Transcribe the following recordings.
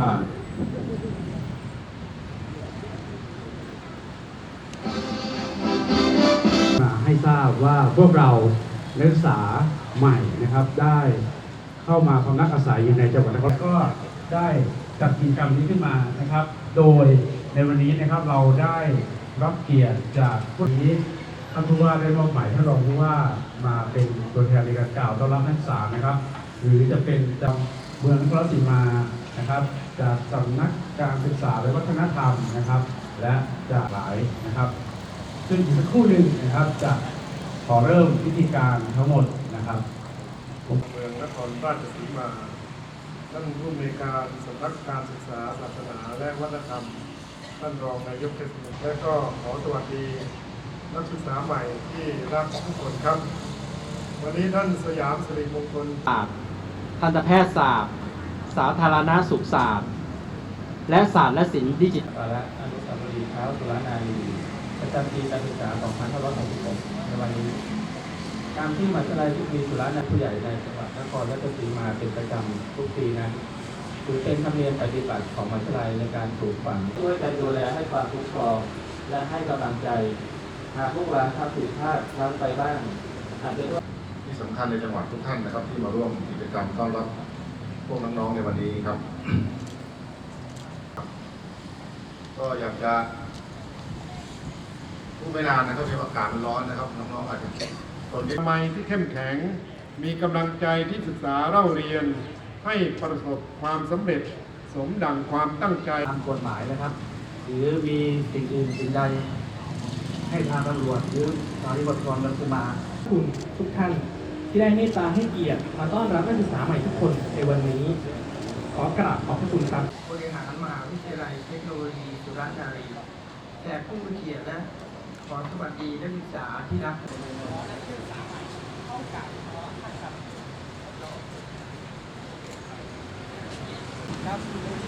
ค่ะมาให้ทราบว่าพวกเรานักศึกษาใหม่นะครับ ได้เข้ามาพำนักอาศัยอยู่ในจังหวัดนครก็ได้จัดกิจกรรมนี้ขึ้นมานะครับ โดยในวันนี้นะครับเราได้รับเกียรติจากผู้นี้ท่านผู้ว่าได้มอบหมายท่านรองผู้ว่ามาเป็นตัวแทนในการกล่าวต้อนรับนักศึกษานะครับ หรือจะเป็นจาเมืองนครราชสีมา นะครับ จากสำนักการศึกษาและวัฒนธรรมนะครับ และจากหลายนะครับ ซึ่งอีกสักครู่หนึ่งนะครับจะขอเริ่มพิธีการทั้งหมดนะครับเมืองนครราชสีมาท่านผู้อำนวยการสำนักการศึกษาศาสนาและวัฒนธรรม ท่านรองนายกเทศมนตรีและก็ขอสวัสดี นักศึกษาใหม่ที่รักทุกคนครับ วันนี้ท่านสยามสิริมงคลศาสตร์ทันตแพทยศาสตร์ สาธารณสุขศาสตร์ และศาสตร์และศิลป์ดิจิทัลและอนุสาวรีย์เท้าสุรนารีประจำปีการศึกษา 2566ในวันนี้การที่มหาวิทยาลัยที่มีสุรนารีผู้ใหญ่ในจังหวัดนครราชสีมาเป็นประจำทุกปีนั้นถือเป็นธรรมเนียมปฏิบัติของมหาวิทยาลัยในการปลูกฝังช่วยกันดูแลให้ความคุ้มครองและให้กำลังใจหากพวกเราทำผิดพลาดพลั้งไปบ้างอาจจะด้วยที่สำคัญในจังหวัดทุกท่านนะครับที่มาร่วมกิจกรรมต้อนรับ พวกน้องๆในวันนี้ครับ ก็อยากจะพูดไม่นานนะครับเพราะอากาศมันร้อนนะครับน้องๆอาจจะตนทำไมที่เข้มแข็ง มีกำลังใจที่ศึกษาเล่าเรียนให้ประสบความสำเร็จสมดังความตั้งใจตามกฎหมายนะครับ หรือมีสิ่งอื่นสิ่งใดให้ทางตำรวจหรือสารีบทกรมันมาขอบคุณทุกท่าน ที่ได้เมตตาให้เกียรติมาต้อนรับนักศึกษาใหม่ทุกคนในวันนี้ ขอกราบขอบพระคุณครับบริหารมหาวิทยาลัยเทคโนโลยีสุรนารีแขกผู้เกียรติและขอสวัสดีนักศึกษาที่รักครับ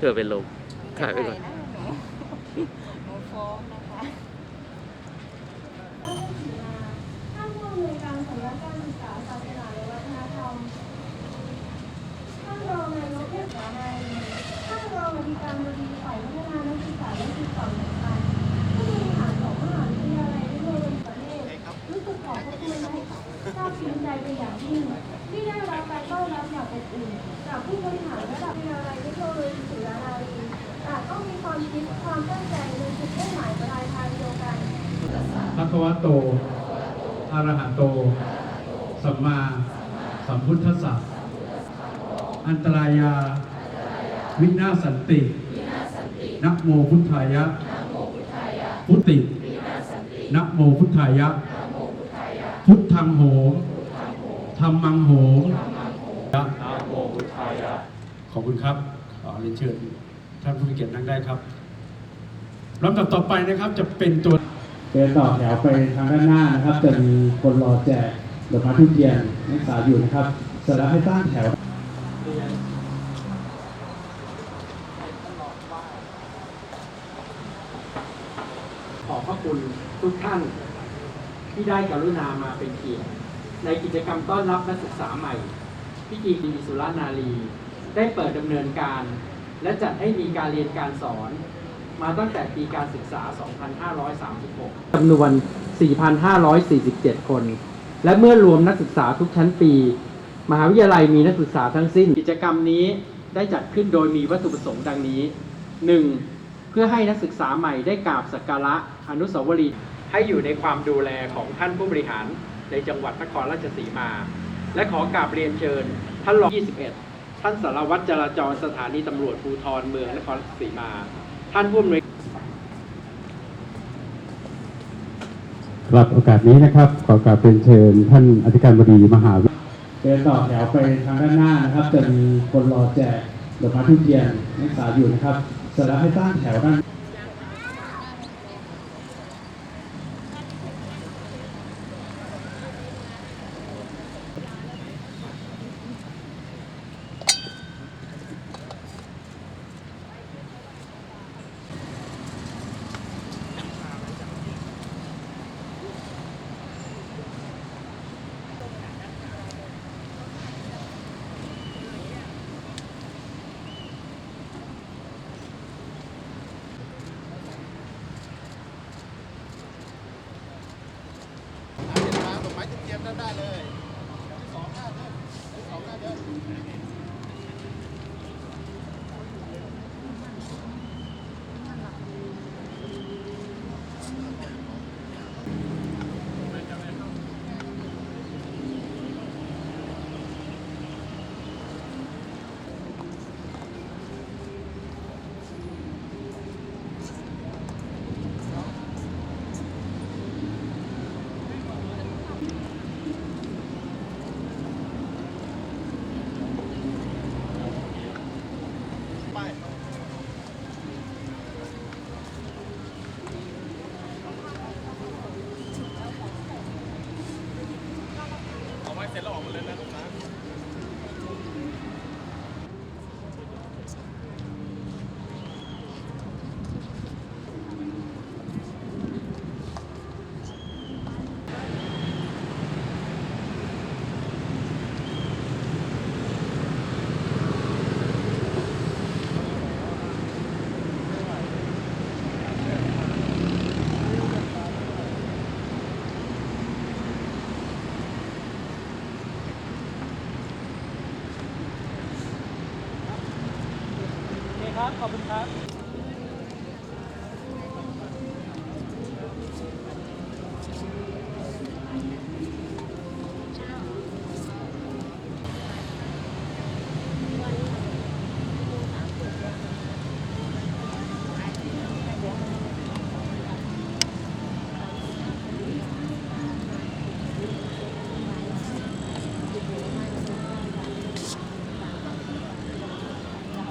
เพื่อเป็นลมถ่ายไปก่อนหนูฟ้องนะคะ ท่านผู้อำนวยการสำนักการศึกษาศาสนาและวัฒนธรรม ท่านรองนายกเทศบาลนายท่านรองอธิการบดีฝ่ายพัฒนานักศึกษาและศึกษาสัมพันธ์ผู้บริหารของมหาวิทยาลัยเทคโนโลยีประเทศรู้สึกขอบพระคุณและซาบซึ้งใจ เป็นอย่างยิ่งที่ได้รับการต้อนรับอย่างอบอุ่นจากผู้บริหารระดับวิทยาลัยเทคโนโลยีสุรานารีแต่างก็มีความคิดความตั้งใจในจุดมุ่งหมายปลายทางเดียวกันพระควะโตอะระหะโต สัมมาสัมพุทธัสสะอันตรายา วินาสันตินะโมพุทธายะ พุทตินะโมพุทธายะ พุทธังโหม ธรรมังโหมนะโมพุทธายะขอบคุณครับขอเรียนเชิญท่านผู้มีเกียรตินั่งได้ครับลำดับต่อไปนะครับจะเป็นตัวเดินต่อแถวไปทางด้านหน้านะครับ จะมีคนรอแจกดอกไม้ทุกเทียนนักศึกษาอยู่นะครับเสร็จแล้วให้ตั้งแถวขอบพระคุณทุกท่านที่ได้กรุณามาเป็นเกียรติ ในกิจกรรมต้อนรับนักศึกษาใหม่ พิธีดีสุรานารี ได้เปิดดำเนินการ และจัดให้มีการเรียนการสอน มาตั้งแต่ปีการศึกษา 2536จำนวน 4,547 คน และเมื่อรวมนักศึกษาทุกชั้นปี มหาวิทยาลัยมีนักศึกษาทั้งสิ้น กิจกรรมนี้ได้จัดขึ้นโดยมีวัตถุประสงค์ดังนี้ 1. เพื่อให้นักศึกษาใหม่ได้กราบสักการะอนุสาวรีย์ให้อยู่ในความดูแลของท่านผู้บริหาร ในจังหวัดนครราชสีมา และขอกราบเรียนเชิญ ท่านรอง 21 ท่านสารวัตรจราจรสถานีตำรวจภูธรเมืองนครราชสีมา ท่านผู้อำนวยครับโอกาสนี้นะครับ ขอกราบเรียนเชิญ ท่านอธิการบดีมหาวิทยาลัยเดินต่อแถวไปทางด้านหน้านะครับ จะมีคนรอแจกดอกไม้ทุเทียนนักศึกษาอยู่นะครับเสร็จแล้ให้ตั้งแถวด้าน ขอบคุณครับ